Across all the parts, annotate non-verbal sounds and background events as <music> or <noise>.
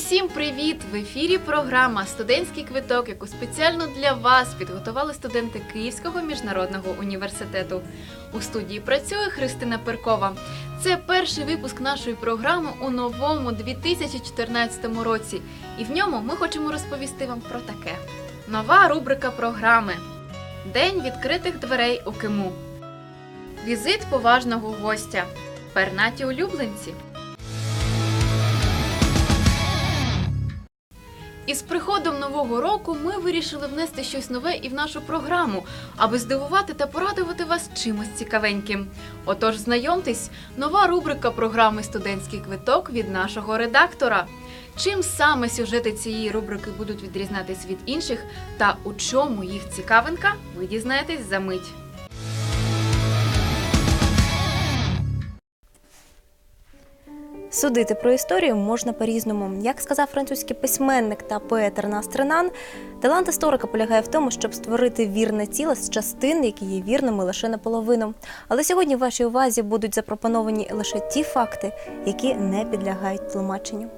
Усім привіт! В ефірі програма Студентський квиток, яку спеціально для вас підготували студенти Київського міжнародного університету. У студії працює Христина Перкова. Це перший випуск нашої програми у новому 2014 році, і в ньому ми хочемо розповісти вам про таке: нова рубрика програми День відкритих дверей у Киму. Візит поважного гостя. Пернаті улюбленці. Із приходом нового року ми вирішили внести щось нове і в нашу програму, аби здивувати та порадувати вас чимось цікавеньким. Отож, знайомтесь, нова рубрика програми Студентський квиток від нашого редактора. Чим саме сюжети цієї рубрики будуть відрізнятись від інших та у чому їх цікавинка, ви дізнаєтесь за мить. Судити про історію можна по-різному. Як сказав французький письменник та поет Ернас Тренан, талант історика полягає в тому, щоб створити вірне ціле з частин, які є вірними лише наполовину. Але сьогодні в вашій увазі будуть запропоновані лише ті факти, які не підлягають тлумаченню.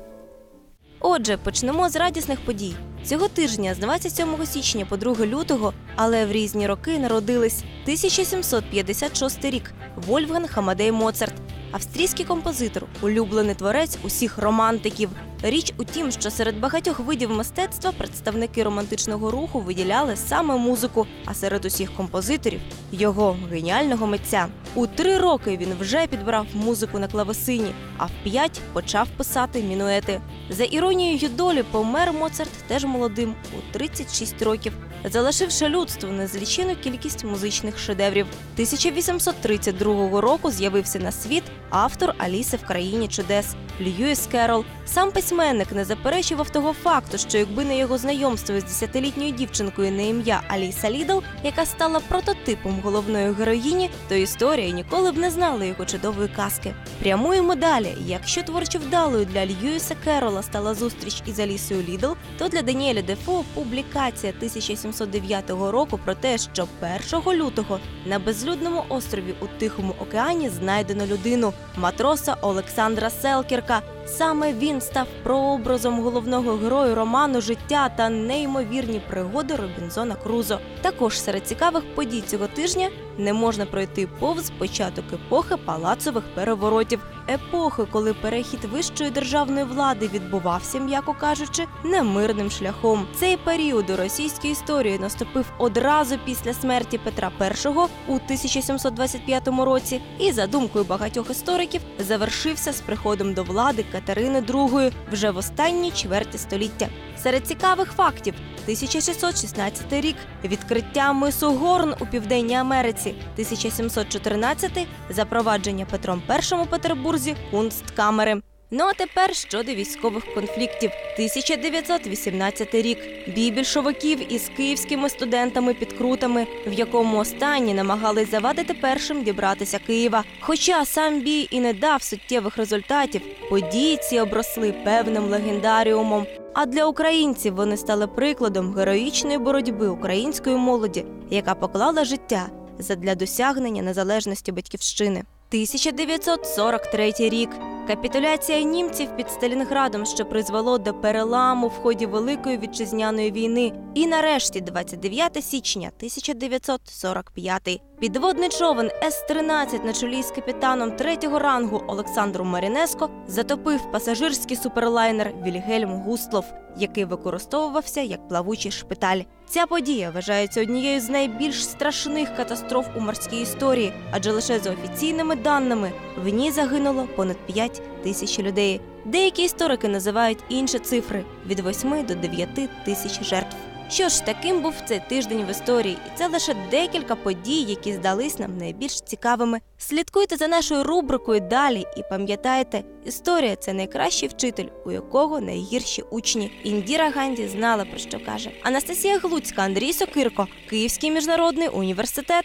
Отже, почнемо з радісних подій. Цього тижня, з 27 січня по 2 лютого, але в різні роки народились 1756 рік Вольфганг Хамадей Моцарт, австрійський композитор, улюблений творець усіх романтиків. Річ у тім, що серед багатьох видів мистецтва представники романтичного руху виділяли саме музику, а серед усіх композиторів його геніального митця. У три роки він вже підбирав музику на клавесині, а в п'ять почав писати мінуети. За іронією долі помер Моцарт теж молодим у 36 років, залишивши людству незлічену кількість музичних шедеврів. 1832 року з'явився на світ автор Аліси в країні чудес Льюіс Керол. Сам письменник не заперечував того факту, що якби не його знайомство з десятилітньою дівчинкою на ім'я Аліса Лідл, яка стала прототипом головної героїні, то історія ніколи б не знала його чудової казки. Прямуємо далі. Якщо творчо вдалою для Льюіса Керола стала зустріч із Алісою Лідл, то для Даніеля Дефо публікація 1709 року про те, що 1 лютого на безлюдному острові у Тихому океані знайдено людину матроса Олександра Селкірка. Саме він став прообразом головного герою роману Життя та неймовірні пригоди Робінзона Крузо. Також серед цікавих подій цього тижня не можна пройти повз початок епохи палацових переворотів, епохи, коли перехід вищої державної влади відбувався, м'яко кажучи, немирним шляхом. Цей період у російській історії наступив одразу після смерті Петра І у 1725 році, і за думкою багатьох істориків завершився з приходом до влади Катерини II вже в останній чверті століття. Серед цікавих фактів 1616 рік відкриття мису Горн у Південній Америці, 1714 запровадження Петром І у Петербурзі кунсткамери. Ну а тепер щодо військових конфліктів. 1918 рік. Бій більшовиків із київськими студентами-підкрутами, в якому останні намагались завадити першим дібратися Києва. Хоча сам бій і не дав суттєвих результатів, події ці обросли певним легендаріумом. А для українців вони стали прикладом героїчної боротьби української молоді, яка поклала життя задля досягнення незалежності батьківщини. 1943 рік. Капітуляція німців під Сталінградом, що призвело до переламу в ході Великої вітчизняної війни. І нарешті, 29 січня 1945 Підводний човен С-13 на чолі з капітаном третього рангу Олександром Марінеско затопив пасажирський суперлайнер Вільгельм Густлов, який використовувався як плавучий шпиталь. Ця подія вважається однією з найбільш страшних катастроф у морській історії, адже лише за офіційними даними в ній загинуло понад 5 тисяч людей. Деякі історики називають інші цифри від 8 до 9 тисяч жертв. Що ж, таким був цей тиждень в історії, і це лише декілька подій, які здались нам найбільш цікавими. Слідкуйте за нашою рубрикою далі і пам'ятайте, історія це найкращий вчитель, у якого найгірші учні. Індіра Ганді знала про що каже. Анастасія Глуцька, Андрій Сокирко, Київський міжнародний університет.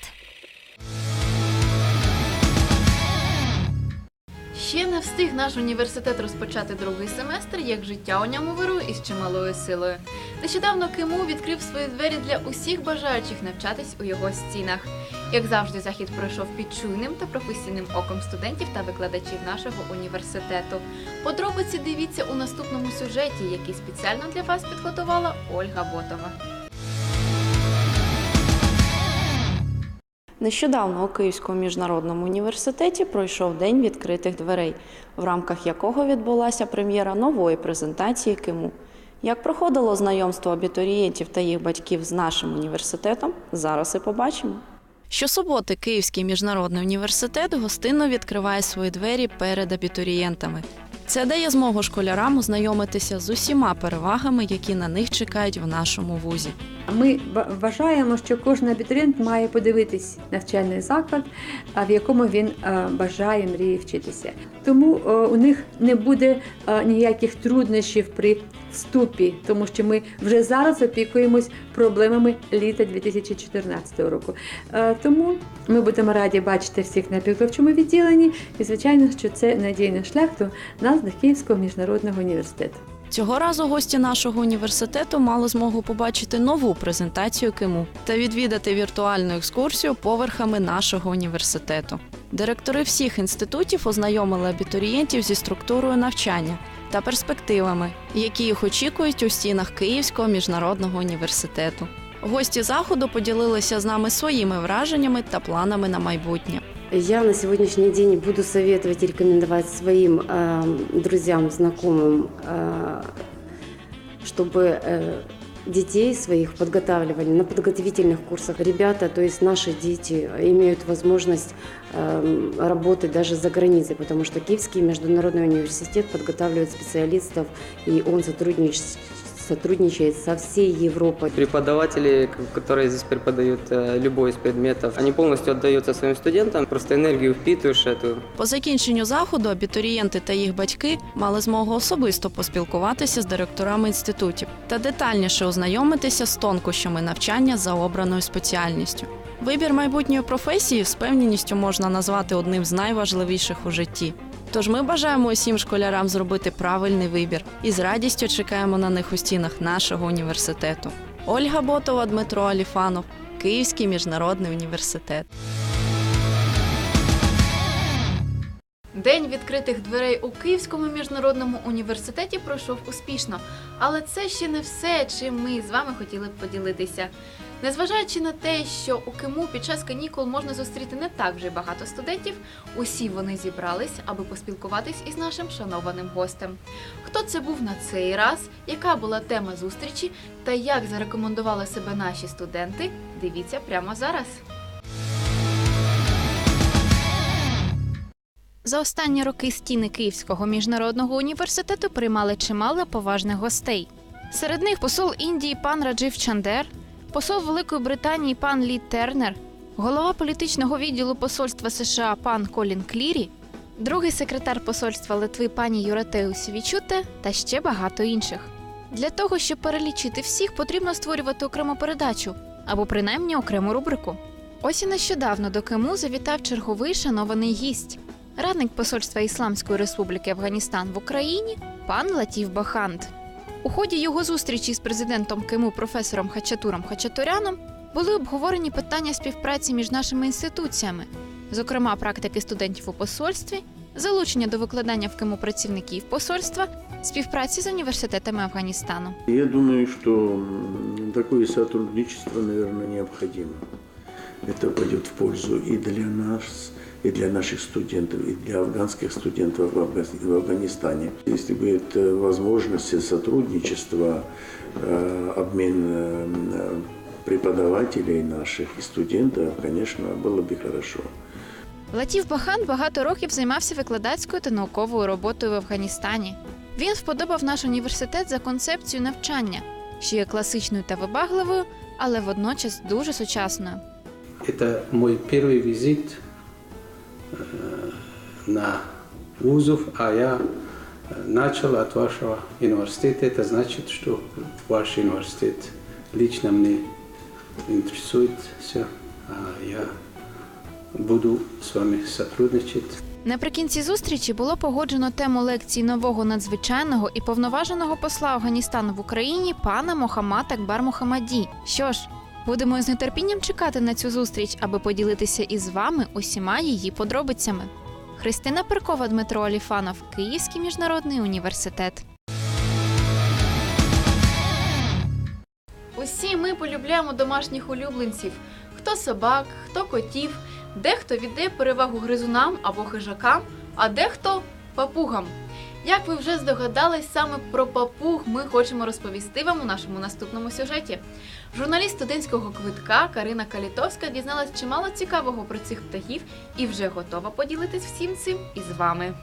Ще не встиг наш університет розпочати другий семестр, як життя у ньому вирує із чималою силою. Нещодавно Киму відкрив свої двері для усіх бажаючих навчатись у його стінах. Як завжди, захід пройшов під чуйним та професійним оком студентів та викладачів нашого університету. Подробиці дивіться у наступному сюжеті, який спеціально для вас підготувала Ольга Ботова. Нещодавно у Київському міжнародному університеті пройшов День відкритих дверей, в рамках якого відбулася прем'єра нової презентації КИМУ. Як проходило знайомство абітурієнтів та їх батьків з нашим університетом, зараз і побачимо. Щосуботи Київський міжнародний університет гостинно відкриває свої двері перед абітурієнтами. Це дає змогу школярам ознайомитися з усіма перевагами, які на них чекають в нашому вузі. Ми вважаємо, що кожен абітурієнт має подивитись навчальний заклад, в якому він е, бажає мріє вчитися. Тому е, у них не буде е, ніяких труднощів при вступі, тому що ми вже зараз опікуємось проблемами літа 2014 року. Е, Тому ми будемо раді бачити всіх на підготовчому відділенні, і звичайно, що це надійний шлях до нас до Київського міжнародного університету. Цього разу гості нашого університету мали змогу побачити нову презентацію КИМУ та відвідати віртуальну екскурсію поверхами нашого університету. Директори всіх інститутів ознайомили абітурієнтів зі структурою навчання та перспективами, які їх очікують у стінах Київського міжнародного університету. Гості заходу поділилися з нами своїми враженнями та планами на майбутнє. Я на сегодняшний день буду советовать и рекомендовать своим э, друзьям, знакомым, э, чтобы э, детей своих подготавливали на подготовительных курсах. Ребята, то есть наши дети, имеют возможность э, работать даже за границей, потому что Киевский международный университет подготавливает специалистов, и он сотрудничает, сотрудничает со всей Европой. Преподаватели, к- которые здесь преподают э, любой из предметов, они полностью отдаются своим студентам, просто энергию впитываешь эту. По закінченню заходу абітурієнти та їх батьки мали змогу особисто поспілкуватися з директорами інститутів та детальніше ознайомитися з тонкощами навчання за обраною спеціальністю. Вибір майбутньої професії з певністю можна назвати одним з найважливіших у житті. Тож ми бажаємо усім школярам зробити правильний вибір і з радістю чекаємо на них у стінах нашого університету. Ольга Ботова, Дмитро Аліфанов, Київський міжнародний університет. День відкритих дверей у Київському міжнародному університеті пройшов успішно, але це ще не все, чим ми з вами хотіли б поділитися. Незважаючи на те, що у КИМУ під час канікул можна зустріти не так вже багато студентів, усі вони зібрались, аби поспілкуватись із нашим шанованим гостем. Хто це був на цей раз, яка була тема зустрічі та як зарекомендували себе наші студенти, дивіться прямо зараз. За останні роки стіни Київського міжнародного університету приймали чимало поважних гостей. Серед них посол Індії пан Раджив Чандер, посол Великої Британії пан Лі Тернер, голова політичного відділу посольства США пан Колін Клірі, другий секретар посольства Литви пані Юратеус Вічуте та ще багато інших. Для того, щоб перелічити всіх, потрібно створювати окрему передачу або принаймні окрему рубрику. Ось і нещодавно до КМУ завітав черговий шанований гість радник посольства Ісламської Республіки Афганістан в Україні пан Латів Бахант. У ході його зустрічі з президентом КИМУ професором Хачатуром Хачатуряном були обговорені питання співпраці між нашими інституціями, зокрема практики студентів у посольстві, залучення до викладання в КИМУ працівників посольства, співпраці з університетами Афганістану. Я думаю, что м, такое сотрудничество, наверное, необходимо. Это пойдет в пользу и для нас, и для наших студентов, и для афганских студентов в Афга- в Афганистане. Если будет э, возможность сотрудничества, э, обмен э, преподавателей наших и студентов, конечно, было бы хорошо. Латів Бахан багато років займався викладацькою та науковою роботою в Афганістані. Він вподобав наш університет за концепцію навчання, що є класичною та вибагливою, але водночас дуже сучасною. Это мой первый визит э, на вузов, а я э, начал от вашего университета. Это значит, что ваш университет лично мне интересует а я буду с вами сотрудничать. Наприкінці зустрічі було погоджено тему лекції нового надзвичайного і повноваженого посла Афганістану в Україні пана Мохаммад Акбар Мохамаді. Що ж, Будемо з нетерпінням чекати на цю зустріч, аби поділитися із вами усіма її подробицями. Христина Перкова, Дмитро Оліфанов, Київський міжнародний університет. Усі ми полюбляємо домашніх улюбленців: хто собак, хто котів, дехто віддає перевагу гризунам або хижакам, а дехто папугам. Як ви вже здогадались, саме про папуг ми хочемо розповісти вам у нашому наступному сюжеті. Журналіст студентського квитка Карина Калітовська дізналась чимало цікавого про цих птахів і вже готова поділитись всім цим із вами.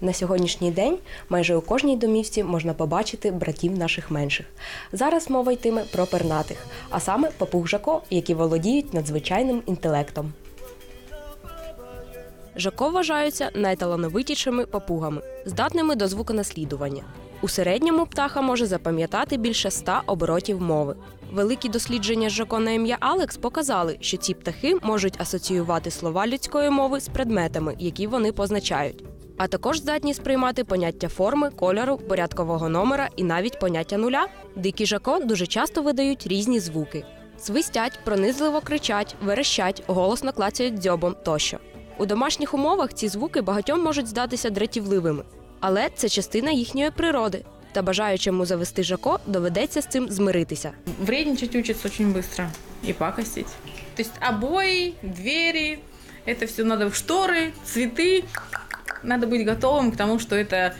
На сьогоднішній день майже у кожній домівці можна побачити братів наших менших. Зараз мова йтиме про пернатих, а саме папуг Жако, які володіють надзвичайним інтелектом. Жако вважаються найталановитішими папугами, здатними до звуконаслідування. У середньому птаха може запам'ятати більше ста оборотів мови. Великі дослідження Жако на ім'я Алекс показали, що ці птахи можуть асоціювати слова людської мови з предметами, які вони позначають а також здатні сприймати поняття форми, кольору, порядкового номера і навіть поняття нуля. Дикі жако дуже часто видають різні звуки: свистять, пронизливо кричать, верещать, голосно клацають дзьобом тощо. У домашніх умовах ці звуки багатьом можуть здатися дратівливими, але це частина їхньої природи. Та бажаючому завести жако доведеться з цим змиритися. Вредничать учатся очень быстро и пакостить. То есть обои, двери, это все надо в шторы, цветы. Надо быть готовым к тому, что это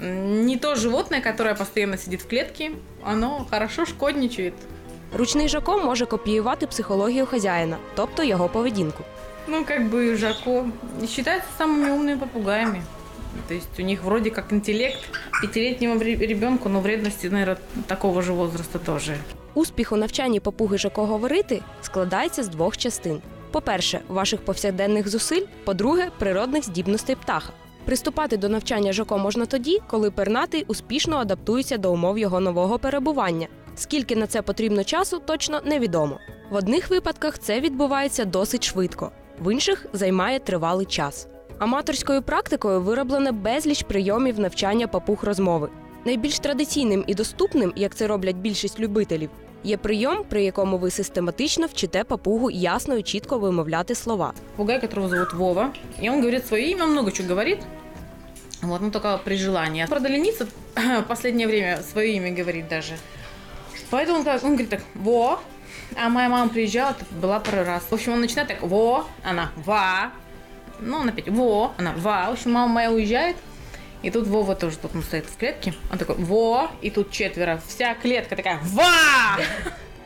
м, не то животное, которое постоянно сидит в клетке, оно хорошо шкодничает. Ручний жако може копіювати психологію хазяїна, тобто його поведінку. Ну, как бы Жако считаются самыми умными попугаями. То есть у них вроде как интеллект пятилетнему ребенку, но вредности, наверное, такого же возраста тоже. Успіх у навчанні папуги Жако говорити складається з двох частин: по-перше, ваших повсякденних зусиль, по-друге, природних здібностей птаха. Приступати до навчання Жако можна тоді, коли пернатий успішно адаптується до умов його нового перебування. Скільки на це потрібно часу, точно невідомо. В одних випадках це відбувається досить швидко, в інших займає тривалий час. Аматорською практикою вироблено безліч прийомів навчання папуг розмови. Найбільш традиційним і доступним, як це роблять більшість любителів, є прийом, при якому ви систематично вчите папугу ясно і чітко вимовляти слова. попугай, которого зовут Вова. И он говорит свое имя, много чего говорит. Вот, ну только при желании. Правда, ленится <clears throat> в последнее время свое имя говорит даже. Поэтому он, он говорит так, Во. А моя мама приезжала, была пару раз. В общем, он начинает так, Во, она, Ва. Ну, он опять, Во, она, Ва. В общем, мама моя уезжает. И тут Вова тоже тут он стоит в клетке. Он такой, Во. И тут четверо. Вся клетка такая, Ва.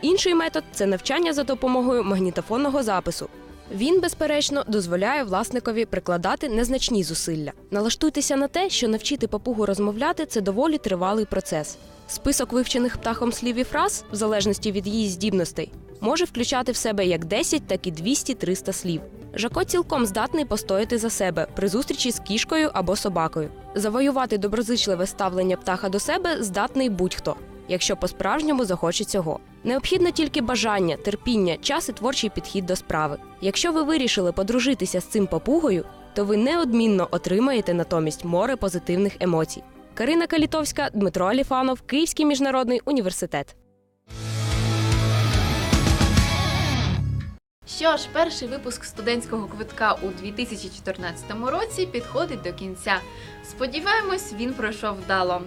Інший метод це навчання за допомогою магнітофонного запису. Він, безперечно, дозволяє власникові прикладати незначні зусилля. Налаштуйтеся на те, що навчити папугу розмовляти це доволі тривалий процес. Список вивчених птахом слів і фраз, в залежності від її здібностей, може включати в себе як 10, так і 200-300 слів. Жако цілком здатний постояти за себе при зустрічі з кішкою або собакою. Завоювати доброзичливе ставлення птаха до себе здатний будь-хто, якщо по-справжньому захоче цього. Необхідно тільки бажання, терпіння, час і творчий підхід до справи. Якщо ви вирішили подружитися з цим папугою, то ви неодмінно отримаєте натомість море позитивних емоцій. Карина Калітовська, Дмитро Аліфанов, Київський міжнародний університет. Що ж, перший випуск студентського квитка у 2014 році підходить до кінця. Сподіваємось, він пройшов вдало.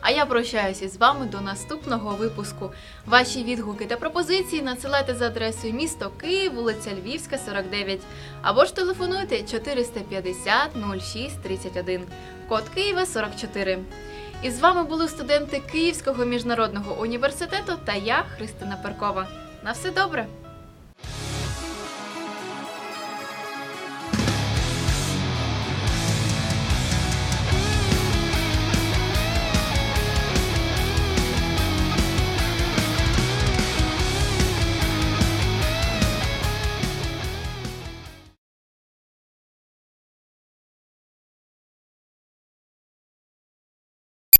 А я прощаюся з вами до наступного випуску. Ваші відгуки та пропозиції надсилайте за адресою місто Київ, вулиця Львівська, 49, або ж телефонуйте 450 06 31, код Києва 44. І з вами були студенти Київського міжнародного університету та я, Христина Перкова. На все добре!